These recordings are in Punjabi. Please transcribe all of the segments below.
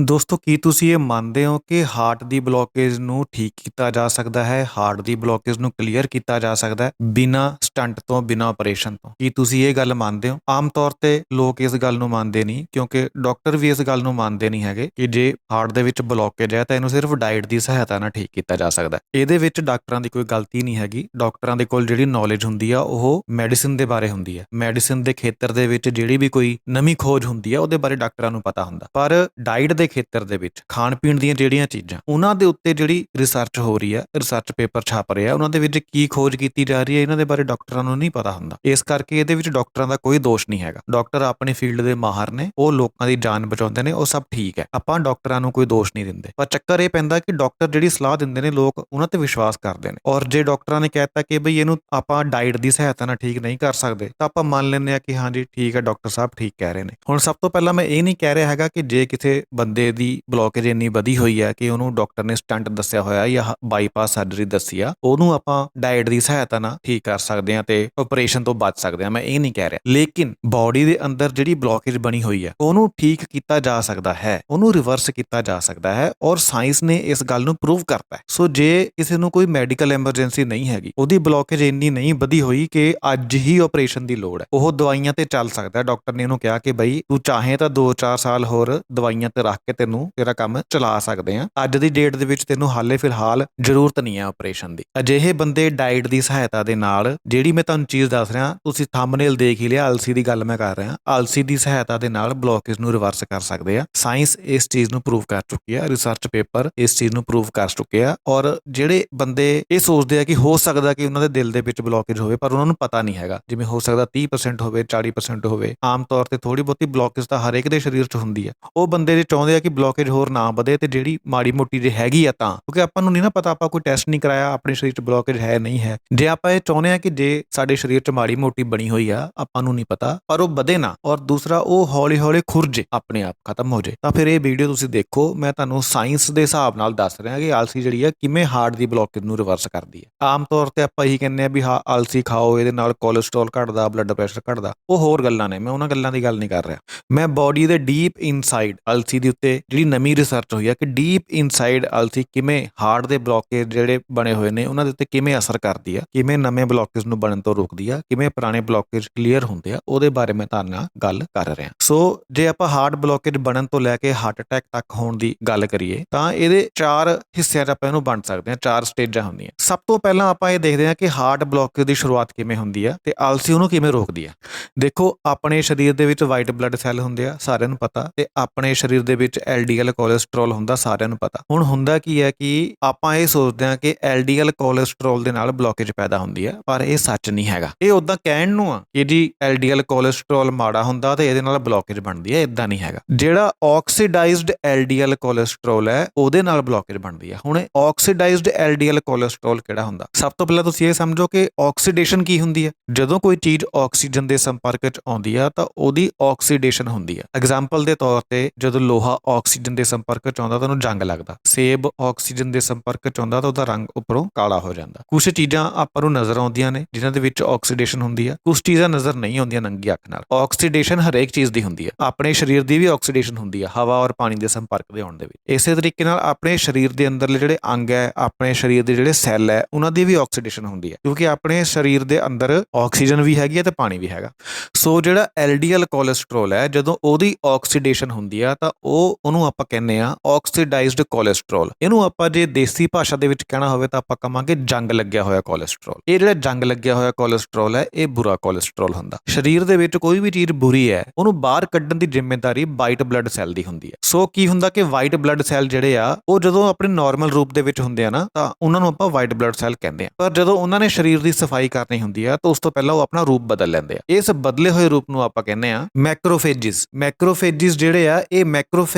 ਦੋਸਤੋ, ਕੀ ਤੁਸੀਂ ਇਹ ਮੰਨਦੇ ਹੋ ਕਿ ਹਾਰਟ ਦੀ ਬਲੋਕੇਜ ਨੂੰ ਠੀਕ ਕੀਤਾ ਜਾ ਸਕਦਾ ਹੈ? ਹਾਰਟ ਦੀ ਬਲੋਕੇਜ ਨੂੰ ਕਲੀਅਰ ਕੀਤਾ ਜਾ ਸਕਦਾ ਹੈ ਬਿਨਾ ਸਟੰਟ ਤੋਂ, ਬਿਨਾ ਆਪਰੇਸ਼ਨ ਤੋਂ? ਕੀ ਤੁਸੀਂ ਇਹ ਗੱਲ ਮੰਨਦੇ ਹੋ? ਆਮ ਤੌਰ ਤੇ ਲੋਕ ਇਸ ਗੱਲ ਨੂੰ ਮੰਨਦੇ ਨਹੀਂ, ਕਿਉਂਕਿ ਡਾਕਟਰ ਵੀ ਇਸ ਗੱਲ ਨੂੰ ਮੰਨਦੇ ਨਹੀਂ ਹੈਗੇ ਕਿ ਜੇ ਹਾਰਟ ਦੇ ਵਿੱਚ ਬਲੋਕੇਜ ਹੈ ਤਾਂ ਇਹਨੂੰ ਸਿਰਫ ਡਾਈਟ ਦੀ ਸਹਾਇਤਾ ਨਾਲ ਠੀਕ ਕੀਤਾ ਜਾ ਸਕਦਾ ਹੈ। ਇਹਦੇ ਵਿੱਚ ਡਾਕਟਰਾਂ ਦੀ ਕੋਈ ਗਲਤੀ ਨਹੀਂ ਹੈਗੀ। ਡਾਕਟਰਾਂ ਦੇ ਕੋਲ ਜਿਹੜੀ ਨੌਲੇਜ ਹੁੰਦੀ ਆ, ਉਹ ਮੈਡੀਸਿਨ ਦੇ ਬਾਰੇ ਹੁੰਦੀ ਹੈ ਮੈਡੀਸਿਨ ਦੇ ਖੇਤਰ ਦੇ ਵਿੱਚ ਜਿਹੜੀ ਵੀ ਕੋਈ ਨਵੀਂ ਖੋਜ ਹੁੰਦੀ ਹੈ ਉਹਦੇ ਬਾਰੇ ਡਾਕਟਰਾਂ ਨੂੰ ਪਤਾ ਹੁੰਦਾ। ਪਰ ਡਾਈਟ ਦੇ ਖੇਤਰ ਦੇ ਵਿੱਚ ਖਾਣ ਪੀਣ ਦੀਆਂ ਜਿਹੜੀਆਂ ਚੀਜ਼ਾਂ, ਉਹਨਾਂ ਦੇ ਉੱਤੇ ਜਿਹੜੀ ਰਿਸਰਚ ਹੋ ਰਹੀ ਹੈ ਰਿਸਰਚ ਪੇਪਰ ਛਪ ਰਿਹਾ, ਉਹਨਾਂ ਦੇ ਵਿੱਚ ਕੀ ਖੋਜ ਕੀਤੀ ਜਾ ਰਹੀ ਹੈ, ਇਹਨਾਂ ਦੇ ਬਾਰੇ ਡਾਕਟਰਾਂ ਨੂੰ ਨਹੀਂ ਪਤਾ ਹੁੰਦਾ। ਇਸ ਕਰਕੇ ਇਹਦੇ ਵਿੱਚ ਡਾਕਟਰਾਂ ਦਾ ਕੋਈ ਦੋਸ਼ ਨਹੀਂ ਹੈਗਾ। ਡਾਕਟਰ ਆਪਣੇ ਫੀਲਡ ਦੇ ਮਾਹਰ ਨੇ, ਉਹ ਲੋਕਾਂ ਦੀ ਜਾਨ ਬਚਾਉਂਦੇ ਨੇ, ਉਹ ਸਭ ਠੀਕ ਹੈ। ਆਪਾਂ ਡਾਕਟਰਾਂ ਨੂੰ ਕੋਈ ਦੋਸ਼ ਨਹੀਂ ਦਿੰਦੇ। ਪਰ ਚੱਕਰ ਇਹ ਪੈਂਦਾ ਕਿ ਡਾਕਟਰ ਜਿਹੜੀ ਸਲਾਹ ਦਿੰਦੇ ਨੇ, ਲੋਕ ਉਹਨਾਂ ਤੇ ਵਿਸ਼ਵਾਸ ਕਰਦੇ ਨੇ। ਔਰ ਜੇ ਡਾਕਟਰਾਂ ਨੇ ਕਹਿਤਾ ਕਿ ਬਈ ਇਹਨੂੰ ਆਪਾਂ ਡਾਈਟ ਦੀ ਸਹਾਇਤਾ ਨਾਲ ਠੀਕ ਨਹੀਂ ਕਰ ਸਕਦੇ, ਤਾਂ ਆਪਾਂ ਮੰਨ ਲੈਂਦੇ ਆ ਕਿ ਹਾਂਜੀ, ਠੀਕ ਹੈ, ਡਾਕਟਰ ਸਾਹਿਬ ਠੀਕ ਕਹਿ ਰਹੇ ਨੇ। ਹੁਣ ਸਭ ਤੋਂ ਪਹਿਲਾਂ ਮੈਂ ਇਹ ਨਹੀਂ ਕਹਿ ਰਿਹਾ ਹੈਗਾ ਕਿ ਜੇ ਕਿਸੇ ਬੰਦੇ ਦੀ ਬਲੋਕੇਜ ਇੰਨੀ ਵਧੀ ਹੋਈ ਹੈ ਕਿ ਉਹਨੂੰ ਡਾਕਟਰ ਨੇ ਸਟੰਟ ਦੱਸਿਆ ਹੋਇਆ ਜਾਂ ਬਾਈਪਾਸ ਸਰਜਰੀ ਦੱਸੀ ਆ, ਉਹਨੂੰ ਆਪਾਂ ਡਾਈਟ ਦੀ ਸਹਾਇਤਾ ਨਾਲ ਠੀਕ ਕਰ ਸਕਦੇ ਆ ਤੇ ਆਪਰੇਸ਼ਨ ਤੋਂ ਬਚ ਸਕਦੇ ਆ, ਮੈਂ ਇਹ ਨਹੀਂ ਕਹਿ ਰਿਹਾ। ਲੇਕਿਨ ਬਾਡੀ ਦੇ ਅੰਦਰ ਜਿਹੜੀ ਬਲੋਕੇਜ ਬਣੀ ਹੋਈ ਹੈ ਉਹਨੂੰ ਠੀਕ ਕੀਤਾ ਜਾ ਸਕਦਾ ਹੈ, ਉਹਨੂੰ ਰਿਵਰਸ ਕੀਤਾ ਜਾ ਸਕਦਾ ਹੈ ਔਰ ਸਾਇੰਸ ਨੇ ਇਸ ਗੱਲ ਨੂੰ ਪ੍ਰੂਵ ਕਰਤਾ ਹੈ। ਸੋ ਜੇ ਕਿਸੇ ਨੂੰ ਕੋਈ ਮੈਡੀਕਲ ਐਮਰਜੈਂਸੀ ਨਹੀਂ ਹੈਗੀ, ਉਹਦੀ ਬਲੋਕੇਜ ਇੰਨੀ ਨਹੀਂ ਵਧੀ ਹੋਈ ਕਿ ਅੱਜ ਹੀ ਆਪਰੇਸ਼ਨ ਦੀ ਲੋੜ ਹੈ। ਉਹ ਦਵਾਈਆਂ ਤੇ ਚੱਲ ਸਕਦਾ ਡਾਕਟਰ ਨੇ ਉਹਨੂੰ ਕਿਹਾ ਕਿ ਬਈ ਤੂੰ ਚਾਹੇ ਤਾਂ 2-4 ਸਾਲ ਹੋਰ ਦਵਾਈਆਂ ਤੇ ਰੱਖ ਕੇ ਤੈਨੂੰ ਤੇਰਾ ਕੰਮ ਚਲਾ ਸਕਦੇ ਆ। ਅੱਜ ਦੀ ਡੇਟ ਦੇ ਵਿੱਚ ਤੈਨੂੰ ਹਾਲੇ ਫਿਲਹਾਲ ਜ਼ਰੂਰਤ ਨਹੀਂ ਹੈ ਆਪਰੇਸ਼ਨ ਦੀ। ਅਜਿਹੇ ਬੰਦੇ ਡਾਈਟ ਦੀ ਸਹਾਇਤਾ ਦੇ ਨਾਲ ਜਿਹੜੀ ਮੈਂ ਤੁਹਾਨੂੰ ਚੀਜ਼ ਦੱਸ ਰਿਹਾ, ਤੁਸੀਂ ਥੰਬਨੇਲ ਦੇਖ ਹੀ ਲਿਆ ਅਲਸੀ ਦੀ ਗੱਲ ਮੈਂ ਕਰ ਰਿਹਾ। ਅਲਸੀ ਦੀ ਸਹਾਇਤਾ ਦੇ ਨਾਲ ਬਲੋਕੇਜ ਨੂੰ ਰਿਵਰਸ ਕਰ ਸਕਦੇ ਆ। ਸਾਇੰਸ ਇਸ ਚੀਜ਼ ਨੂੰ ਪ੍ਰੂਵ ਕਰ ਚੁੱਕੀ ਆ ਰਿਸਰਚ ਪੇਪਰ ਇਸ ਚੀਜ਼ ਨੂੰ ਪ੍ਰੂਵ ਕਰ ਚੁੱਕੇ ਆ। ਔਰ ਜਿਹੜੇ ਬੰਦੇ ਇਹ ਸੋਚਦੇ ਆ ਕਿ ਹੋ ਸਕਦਾ ਕਿ ਉਹਨਾਂ ਦੇ ਦਿਲ ਦੇ ਵਿੱਚ ਬਲੋਕੇਜ ਹੋਵੇ, ਪਰ ਉਹਨਾਂ ਨੂੰ ਪਤਾ ਨਹੀਂ ਹੈਗਾ। ਜਿਵੇਂ ਹੋ ਸਕਦਾ 30% ਹੋਵੇ 40% ਹੋਵੇ। ਆਮ ਤੌਰ ਤੇ ਥੋੜੀ ਬਹੁਤੀ ਬਲੋਕੇਜ ਤਾਂ ਹਰੇਕ ਦੇ ਸਰੀਰ 'ਚ ਹੁੰਦੀ ਹੈ ਉਹ ਬੰਦੇ ਜੇ ਚਾਹੁੰਦੇ ਆ ਕਿ ਬਲੋਕੇਜ ਹੋਰ ਨਾ ਵਧੇ ਤੇ ਜਿਹੜੀ ਮਾੜੀ ਮੋਟੀ ਜੇ ਹੈਗੀ ਆ ਤਾਂ। ਕਿਉਂਕਿ ਆਪਾਂ ਨੂੰ ਨਹੀਂ ਨਾ ਪਤਾ ਆਪਾਂ ਕੋਈ ਟੈਸਟ ਨਹੀਂ ਕਰਾਇਆ, ਆਪਣੇ ਸਰੀਰ 'ਚ ਬਲੋਕੇਜ ਹੈ ਨਹੀਂ ਹੈ। ਜੇ ਆਪਾਂ ਇਹ ਚਾਹੁੰਦੇ ਆ ਕਿ ਜੇ ਸਾਡੇ ਸਰੀਰ 'ਚ ਮਾੜੀ ਮੋਟੀ ਬਣੀ ਹੋਈ ਆ, ਆਪਾਂ ਨੂੰ ਨਹੀਂ ਪਤਾ, ਪਰ ਉਹ ਵਧੇ ਨਾ। ਔਰ ਦੂਸਰਾ, ਉਹ ਹੌਲੀ ਹੌਲੀ ਖੁਰਜੇ, ਆਪਣੇ ਆਪ ਖਤਮ ਹੋ ਜੇ ਤਾਂ ਫਿਰ ਇਹ ਵੀਡੀਓ ਤੁਸੀਂ ਦੇਖੋ, ਮੈਂ ਤੁਹਾਨੂੰ ਸਾਇੰਸ ਦੇ ਹਿਸਾਬ ਨਾਲ ਦੱਸ ਰਿਹਾ ਕਿ ਆਲਸੀ ਜਿਹੜੀ ਆ, ਕਿਵੇਂ ਹਾਰਟ ਦੀ ਬਲੋਕੇਜ ਨੂੰ ਰਿਵਰਸ ਕਰਦੀ ਹੈ ਆਮ ਤੌਰ ਤੇ ਆਪਾਂ ਇਹੀ ਕਹਿੰਦੇ ਆ ਵੀ ਹਾਂ, ਆਲਸੀ ਖਾਓ, ਇਹਦੇ ਨਾਲ ਕੋਲੇਸਟ੍ਰੋਲ ਘਟਦਾ ਬਲੱਡ ਪ੍ਰੈਸ਼ਰ ਘਟਦਾ। ਉਹ ਹੋਰ ਗੱਲਾਂ ਨੇ, ਮੈਂ ਉਹਨਾਂ ਗੱਲਾਂ ਦੀ ਗੱਲ ਨਹੀਂ ਕਰ ਰਿਹਾ। ਮੈਂ ਬਾਡੀ ਦੇ ਡੀਪ ਇਨਸਾਈਡ ਆਲਸੀ ਦੇ ਉੱਤੇ ਜਿਹੜੀ ਨਵੀਂ ਰਿਸਰਚ ਹੋਈ ਆ ਕਿ ਡੀਪ ਇਨਸਾਈਡ ਅਲਸੀ ਕਿਵੇਂ ਹਾਰਟ ਦੇ ਬਲੋਕੇਜ ਜਿਹੜੇ ਬਣੇ ਹੋਏ ਨੇ, ਉਹਨਾਂ ਦੇ ਉੱਤੇ ਕਿਵੇਂ ਅਸਰ ਕਰਦੀ ਆ, ਕਿਵੇਂ ਨਵੇਂ ਬਲੋਕੇਜ ਨੂੰ ਬਣਨ ਤੋਂ ਰੋਕਦੀ ਆ, ਕਿਵੇਂ ਪੁਰਾਣੇ ਬਲੋਕੇਜ ਕਲੀਅਰ ਹੁੰਦੇ ਆ, ਉਹਦੇ ਬਾਰੇ ਮੈਂ ਤੁਹਾਡੇ ਨਾਲ ਗੱਲ ਕਰ ਰਿਹਾ। ਸੋ ਜੇ ਆਪਾਂ ਹਾਰਟ ਬਲੋਕੇਜ ਬਣਨ ਤੋਂ ਲੈ ਕੇ ਹਾਰਟ ਅਟੈਕ ਤੱਕ ਹੋਣ ਦੀ ਗੱਲ ਕਰੀਏ, ਤਾਂ ਇਹਦੇ ਚਾਰ ਹਿੱਸਿਆਂ 'ਚ ਆਪਾਂ ਇਹਨੂੰ ਵੰਡ ਸਕਦੇ ਹਾਂ ਚਾਰ ਸਟੇਜਾਂ ਹੁੰਦੀਆਂ। ਸਭ ਤੋਂ ਪਹਿਲਾਂ ਆਪਾਂ ਇਹ ਦੇਖਦੇ ਹਾਂ ਕਿ ਹਾਰਟ ਬਲੋਕੇਜ ਦੀ ਸ਼ੁਰੂਆਤ ਕਿਵੇਂ ਹੁੰਦੀ ਆ ਤੇ ਆਲਸੀ ਉਹਨੂੰ ਕਿਵੇਂ ਰੋਕਦੀ ਆ। ਦੇਖੋ, ਆਪਣੇ ਸਰੀਰ ਦੇ ਵਿੱਚ ਵਾਈਟ ਬਲੱਡ ਸੈੱਲ ਹੁੰਦੇ ਆ, ਸਾਰਿਆਂ ਨੂੰ ਪਤਾ, ਤੇ ਆਪਣੇ ਸਰੀਰ ਦੇ ਵਿੱਚ ਐਲਡੀਐਲ ਕੋਲੇਸਟ੍ਰੋਲ ਹੁੰਦਾ ਸਾਰਿਆਂ ਨੂੰ ਪਤਾ। ਹੁਣ ਹੁੰਦਾ ਕੀ ਹੈ ਕਿ ਆਪਾਂ ਇਹ ਸੋਚਦੇ ਹਾਂ ਕਿ ਐਲਡੀਐਲ ਕੋਲੇਸਟ੍ਰੋਲ ਦੇ ਨਾਲ ਬਲੋਕੇਜ ਪੈਦਾ ਹੁੰਦੀ ਹੈ, ਪਰ ਇਹ ਸੱਚ ਨਹੀਂ ਹੈਗਾ। ਇਹ ਉਦਾਂ ਕਹਿਣ ਨੂੰ ਆ ਕਿ ਜੀ ਐਲਡੀਐਲ ਕੋਲੇਸਟ੍ਰੋਲ ਮਾੜਾ ਹੁੰਦਾ ਤੇ ਇਹਦੇ ਨਾਲ ਬਲੋਕੇਜ ਬਣਦੀ ਹੈ ਇਦਾਂ ਨਹੀਂ ਹੈਗਾ। ਜਿਹੜਾ ਆਕਸੀਡਾਈਜ਼ਡ ਐਲਡੀਐਲ ਕੋਲੇਸਟ੍ਰੋਲ ਹੈ, ਉਹਦੇ ਨਾਲ ਬਲੋਕੇਜ ਬਣਦੀ ਹੈ। ਹੁਣ ਆਕਸੀਡਾਈਜ਼ਡ ਐਲਡੀਐਲ ਕੋਲੇਸਟ੍ਰੋਲ ਕਿਹੜਾ ਹੁੰਦਾ? ਸਭ ਤੋਂ ਪਹਿਲਾਂ ਤੁਸੀਂ ਇਹ ਸਮਝੋ ਕਿ ਆਕਸੀਡੇਸ਼ਨ ਕੀ ਹੁੰਦੀ ਹੈ। ਜਦੋਂ ਕੋਈ ਚੀਜ਼ ਆਕਸੀਜਨ ਦੇ ਸੰਪਰਕ ਵਿੱਚ ਆਉਂਦੀ ਆ, ਤਾਂ ਉਹਦੀ ਆਕਸੀਡੇਸ਼ਨ ਹੁੰਦੀ ਹੈ। ਐਗਜ਼ਾਮਪਲ ਦੇ ਤੌਰ ਤੇ ਜਦੋਂ ਲੋਹਾ ਆਕਸੀਜਨ ਦੇ ਸੰਪਰਕ ਚ ਆਉਂਦਾ ਤਾਂ ਉਹਨੂੰ ਜੰਗ ਲੱਗਦਾ। ਸੇਬ ਆਕਸੀਜਨ ਦੇ ਸੰਪਰਕ ਚ ਆਉਂਦਾ ਤਾਂ ਉਹਦਾ ਰੰਗ ਉੱਪਰੋਂ ਕਾਲਾ ਹੋ ਜਾਂਦਾ। ਕੁਝ ਚੀਜ਼ਾਂ ਆਪਾਂ ਨੂੰ ਨਜ਼ਰ ਆਉਂਦੀਆਂ ਨੇ, ਜਿਨ੍ਹਾਂ ਦੇ ਵਿੱਚ ਆਕਸੀਡੇਸ਼ਨ ਹੁੰਦੀ ਆ। ਕੁਝ ਚੀਜ਼ਾਂ ਨਜ਼ਰ ਨਹੀਂ ਆਉਂਦੀਆਂ ਨੰਗੀ ਅੱਖ ਨਾਲ। ਆਕਸੀਡੇਸ਼ਨ ਹਰੇਕ ਚੀਜ਼ ਦੀ ਹੁੰਦੀ ਆ। ਆਪਣੇ ਸਰੀਰ ਦੀ ਵੀ ਆਕਸੀਡੇਸ਼ਨ ਹੁੰਦੀ ਆ, ਹਵਾ ਔਰ ਪਾਣੀ ਦੇ ਸੰਪਰਕ ਦੇ ਆਉਣ ਦੇ ਵਿੱਚ। ਇਸੇ ਤਰੀਕੇ ਨਾਲ ਆਪਣੇ ਸਰੀਰ ਦੇ ਅੰਦਰਲੇ ਜਿਹੜੇ ਅੰਗ ਹੈ, ਆਪਣੇ ਸਰੀਰ ਦੇ ਜਿਹੜੇ ਸੈੱਲ ਹੈ, ਉਹਨਾਂ ਦੀ ਵੀ ਆਕਸੀਡੇਸ਼ਨ ਹੁੰਦੀ ਹੈ ਕਿਉਂਕਿ ਆਪਣੇ ਸਰੀਰ ਦੇ ਅੰਦਰ ਆਕਸੀਜਨ ਵੀ ਹੈਗੀ ਹੈ ਤੇ ਪਾਣੀ ਵੀ ਹੈਗਾ। ਸੋ ਜਿਹੜਾ ਐਲਡੀਐਲ ਕੋਲੇਸਟ੍ਰੋਲ ਹੈ, ਜਦੋਂ ਉਹਦੀ ਆਕਸੀਡੇਸ਼ਨ ਹੁੰਦੀ ਆ, ਤਾਂ ਉਹ ਉਹਨੂੰ ਆਪਾਂ ਕਹਿੰਦੇ ਆ ਆਕਸੀਡਾਈਜ਼ਡ ਕੋਲੇਸਟ੍ਰੋਲ ਇਹਨੂੰ ਆਪਾਂ ਜੇ ਦੇਸੀ ਭਾਸ਼ਾ ਦੇ ਵਿੱਚ ਕਹਿਣਾ ਹੋਵੇ ਤਾਂ ਆਪਾਂ ਕਹਾਂਗੇ ਜੰਗ ਲੱਗਿਆ ਹੋਇਆ ਕੋਲੇਸਟ੍ਰੋਲ ਇਹ ਜਿਹੜਾ ਜੰਗ ਲੱਗਿਆ ਹੋਇਆ ਕੋਲੇਸਟ੍ਰੋਲ ਹੈ, ਇਹ ਬੁਰਾ ਕੋਲੇਸਟ੍ਰੋਲ ਹੁੰਦਾ। ਸਰੀਰ ਦੇ ਵਿੱਚ ਕੋਈ ਵੀ ਚੀਜ਼ ਬੁਰੀ ਹੈ, ਉਹਨੂੰ ਬਾਹਰ ਕੱਢਣ ਦੀ ਜ਼ਿੰਮੇਵਾਰੀ ਵਾਈਟ ਬਲੱਡ ਸੈੱਲ ਦੀ ਹੁੰਦੀ ਹੈ। ਸੋ ਕੀ ਹੁੰਦਾ ਕਿ ਵਾਈਟ ਬਲੱਡ ਸੈੱਲ ਜਿਹੜੇ ਆ, ਉਹ ਜਦੋਂ ਆਪਣੇ ਨਾਰਮਲ ਰੂਪ ਦੇ ਵਿੱਚ ਹੁੰਦੇ ਆ ਨਾ, ਤਾਂ ਉਹਨਾਂ ਨੂੰ ਆਪਾਂ ਵਾਈਟ ਬਲੱਡ ਸੈੱਲ ਕਹਿੰਦੇ ਆ। ਪਰ ਜਦੋਂ ਉਹਨਾਂ ਨੇ ਸਰੀਰ ਦੀ ਸਫ਼ਾਈ ਕਰਨੀ ਹੁੰਦੀ ਆ, ਤਾਂ ਉਸ ਤੋਂ ਪਹਿਲਾਂ ਉਹ ਆਪਣਾ ਰੂਪ ਬਦਲ ਲੈਂਦੇ ਆ। ਇਸ ਬਦਲੇ ਹੋਏ ਰੂਪ ਨੂੰ ਆਪਾਂ ਕਹਿੰਦੇ ਆ ਮੈਕਰੋਫੇਜਿਸ ਮੈਕਰੋਫੇਜਿਸ ਜਿਹੜੇ ਆ, ਇਹ